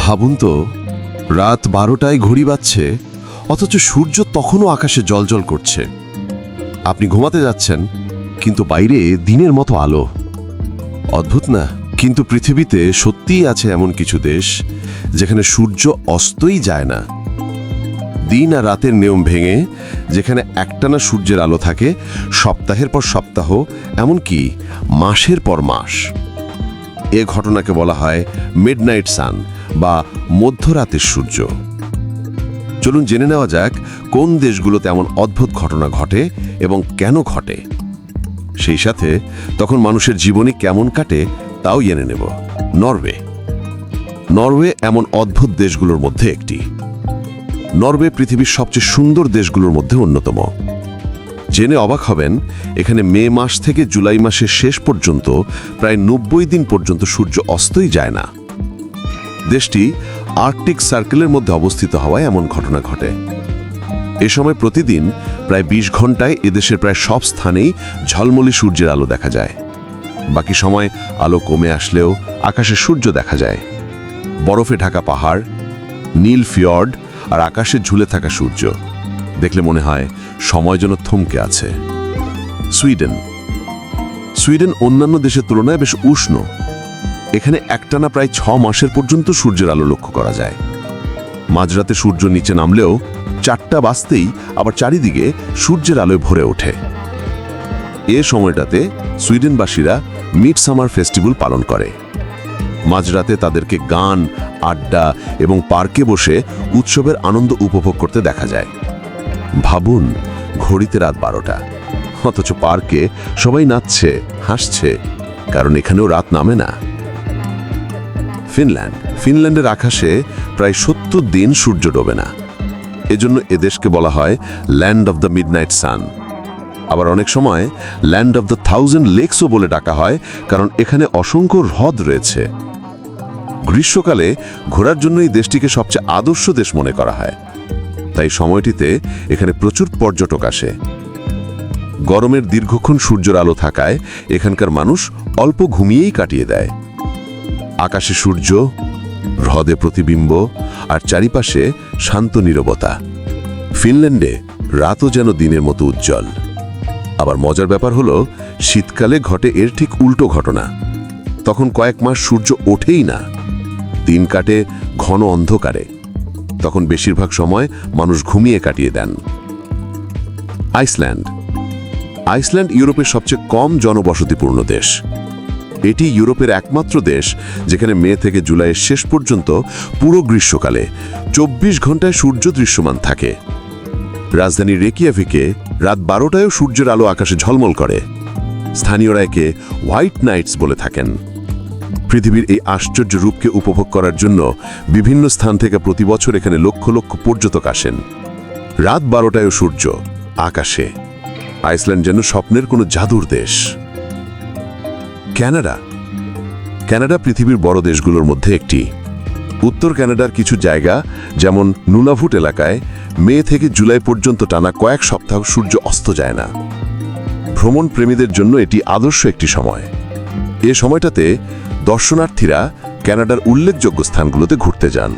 ভাবুন তো, রাত বারোটায় ঘড়ি বাজছে, অথচ সূর্য তখনও আকাশে জলজল করছে। আপনি ঘুমাতে যাচ্ছেন, কিন্তু বাইরে দিনের মতো আলো। অদ্ভুত না? কিন্তু পৃথিবীতে সত্যিই আছে এমন কিছু দেশ, যেখানে সূর্য অস্তই যায় না। দিন আর রাতের নিয়ম ভেঙে, যেখানে একটানা সূর্যের আলো থাকে, সপ্তাহের পর সপ্তাহ, এমনকি মাসের পর মাস। এ ঘটনাকে বলা হয় মিডনাইট সান বা মধ্যরাতের সূর্য। চলুন জেনে নেওয়া যাক, কোন দেশগুলোতে এমন অদ্ভুত ঘটনা ঘটে এবং কেন ঘটে। সেই সাথে, তখন মানুষের জীবনী কেমন কাটে তাও জেনে নেব। নরওয়ে। নরওয়ে এমন অদ্ভুত দেশগুলোর মধ্যে একটি। নরওয়ে পৃথিবীর সবচেয়ে সুন্দর দেশগুলোর মধ্যে অন্যতম। জেনে অবাক হবেন, এখানে মে মাস থেকে জুলাই মাসের শেষ পর্যন্ত প্রায় নব্বই দিন পর্যন্ত সূর্য অস্তই যায় না। দেশটি আর্কটিক সার্কেলের মধ্যে অবস্থিত হওয়ায় এমন ঘটনা ঘটে। এ সময় প্রতিদিন প্রায় ২০ ঘন্টায় এদেশের প্রায় সব স্থানেই ঝলমলি সূর্যের আলো দেখা যায়। বাকি সময় আলো কমে আসলেও আকাশে সূর্য দেখা যায়। বরফে ঢাকা পাহাড়, নীল ফিয়র্ড আর আকাশে ঝুলে থাকা সূর্য। দেখলে মনে হয় সময় যেন থমকে আছে। সুইডেন। সুইডেন অন্যান্য দেশের তুলনায় বেশ উষ্ণ। এখানে একটানা প্রায় ছ মাসের পর্যন্ত সূর্যের আলো লক্ষ্য করা যায়। মাঝরাতে সূর্য নিচে নামলেও চারটা বাজতেই আবার চারিদিকে সূর্যের আলোয় ভরে ওঠে। এ সময়টাতে সুইডেনবাসীরা মিড সামার ফেস্টিভ্যাল পালন করে। মাঝরাতে তাদেরকে গান, আড্ডা এবং পার্কে বসে উৎসবের আনন্দ উপভোগ করতে দেখা যায়। ভাবুন, ঘড়িতে রাত বারোটা। অথচ পার্কে সবাই নাচছে, হাসছে, কারণ এখানেও রাত নামে না। ফিনল্যান্ড। ফিনল্যান্ডের আকাশে প্রায় সত্তর দিন সূর্য ডোবে না। এজন্য এদেশকে বলা হয় land of the midnight sun. আবার অনেক সময় ল্যান্ড অব দ্য থাউজেন্ড লেকসও বলে ডাকা হয়, কারণ এখানে অসংখ্য হ্রদ রয়েছে। গ্রীষ্মকালে ঘোরার জন্য এই দেশটিকে সবচেয়ে আদর্শ দেশ মনে করা হয়। তাই সময়টিতে এখানে প্রচুর পর্যটক আসে। গরমের দীর্ঘক্ষণ সূর্যের আলো থাকায় এখানকার মানুষ অল্প ঘুমিয়েই কাটিয়ে দেয়। আকাশে সূর্য, হ্রদে প্রতিবিম্ব আর চারিপাশে শান্ত নীরবতা। ফিনল্যান্ডে রাতও যেন দিনের মতো উজ্জ্বল। আবার মজার ব্যাপার হলো, শীতকালে ঘটে এর ঠিক উল্টো ঘটনা। তখন কয়েক মাস সূর্য ওঠেই না। দিন কাটে ঘন অন্ধকারে। তখন বেশিরভাগ সময় মানুষ ঘুমিয়ে কাটিয়ে দেন। আইসল্যান্ড। আইসল্যান্ড ইউরোপের সবচেয়ে কম জনবসতিপূর্ণ দেশ। এটি ইউরোপের একমাত্র দেশ, যেখানে মে থেকে জুলাইয়ের শেষ পর্যন্ত পুরো গ্রীষ্মকালে চব্বিশ ঘন্টায় সূর্য দৃশ্যমান থাকে। রাজধানী রেকিয়াভিকে রাত বারোটায়ও সূর্যের আলো আকাশে ঝলমল করে। স্থানীয়রা একে হোয়াইট নাইটস বলে থাকেন। পৃথিবীর এই আশ্চর্য রূপকে উপভোগ করার জন্য বিভিন্ন স্থান থেকে প্রতি বছর এখানে লক্ষ লক্ষ পর্যটক আসেন। রাত বারোটায়ও সূর্য আকাশে। আইসল্যান্ড যেন স্বপ্নের কোনো জাদুর দেশ। ক্যানাডা। ক্যানাডা পৃথিবীর বড় দেশগুলোর মধ্যে একটি। উত্তর ক্যানাডার কিছু জায়গা, যেমন নুলাভুট এলাকায়, মে থেকে জুলাই পর্যন্ত টানা কয়েক সপ্তাহ সূর্য অস্ত যায় না। ভ্রমণ প্রেমীদের জন্য এটি আদর্শ একটি সময়। এ সময়টাতে দর্শনার্থীরা ক্যানাডার উল্লেখযোগ্য স্থানগুলোতে ঘুরতে যান।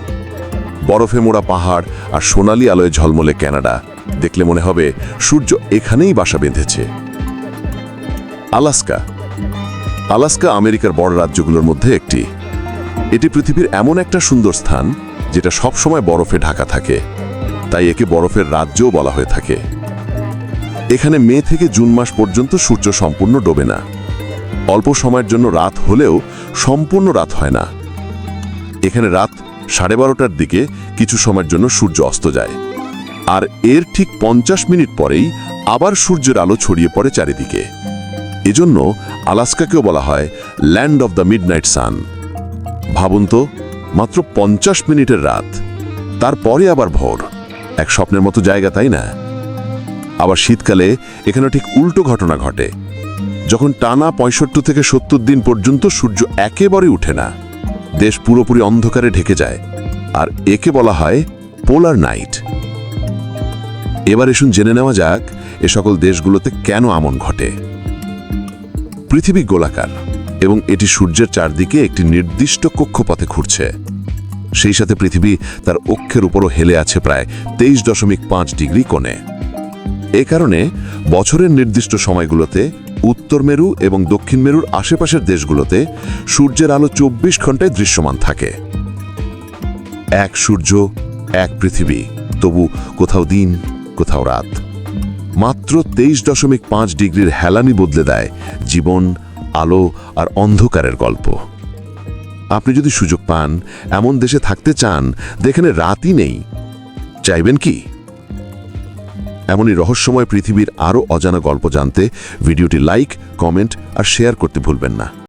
বরফে মোড়া পাহাড় আর সোনালি আলোয় ঝলমলে ক্যানাডা। দেখলে মনে হবে সূর্য এখানেই বাসা বেঁধেছে। আলাস্কা আলাস্কা আমেরিকার বড় রাজ্যগুলোর মধ্যে একটি। এটি পৃথিবীর এমন একটা সুন্দর স্থান, যেটা সবসময় বরফে ঢাকা থাকে। তাই একে বরফের রাজ্যও বলা হয়ে থাকে। এখানে মে থেকে জুন মাস পর্যন্ত সূর্য সম্পূর্ণ ডোবে না। অল্প সময়ের জন্য রাত হলেও সম্পূর্ণ রাত হয় না। এখানে রাত সাড়ে বারোটার দিকে কিছু সময়ের জন্য সূর্য অস্ত যায়। আর এর ঠিক পঞ্চাশ মিনিট পরেই আবার সূর্যের আলো ছড়িয়ে পড়ে চারিদিকে। এজন্য আলাস্কাকেও বলা হয় land of the midnight sun. ভাবুন তো, মাত্র পঞ্চাশ মিনিটের রাত, তারপরে আবার ভোর। এক স্বপ্নের মতো জায়গা, তাই না? আবার শীতকালে এখানে ঠিক উল্টো ঘটনা ঘটে। যখন টানা পঁয়ষট্টি থেকে সত্তর দিন পর্যন্ত সূর্য একেবারে উঠে না, দেশ পুরোপুরি অন্ধকারে ঢেকে যায়, আর একে বলা হয় পোলার নাইট। এবার এসুন জেনে নেওয়া যাক এ সকল দেশগুলোতে কেন আমন ঘটে। পৃথিবী গোলাকার এবং এটি সূর্যের চারদিকে একটি নির্দিষ্ট কক্ষপথে ঘুরছে। সেই সাথে পৃথিবী তার অক্ষের উপরও হেলে আছে প্রায় তেইশ দশমিক পাঁচ ডিগ্রি কোণে। এ কারণে বছরের নির্দিষ্ট সময়গুলোতে উত্তর মেরু এবং দক্ষিণ মেরুর আশেপাশের দেশগুলোতে সূর্যের আলো চব্বিশ ঘন্টায় দৃশ্যমান থাকে। এক সূর্য, এক পৃথিবী, তবু কোথাও দিন, কোথাও রাত। মাত্র তেইশ দশমিক পাঁচ ডিগ্রির হেলানি বদলে দেয় জীবন, আলো আর অন্ধকারের গল্প। আপনি যদি সুযোগ পান, এমন দেশে থাকতে চান, যেখানে রাতই নেই, চাইবেন কি? এমনই রহস্যময় পৃথিবীর আরও অজানা গল্প জানতে ভিডিওটি লাইক, কমেন্ট আর শেয়ার করতে ভুলবেন না।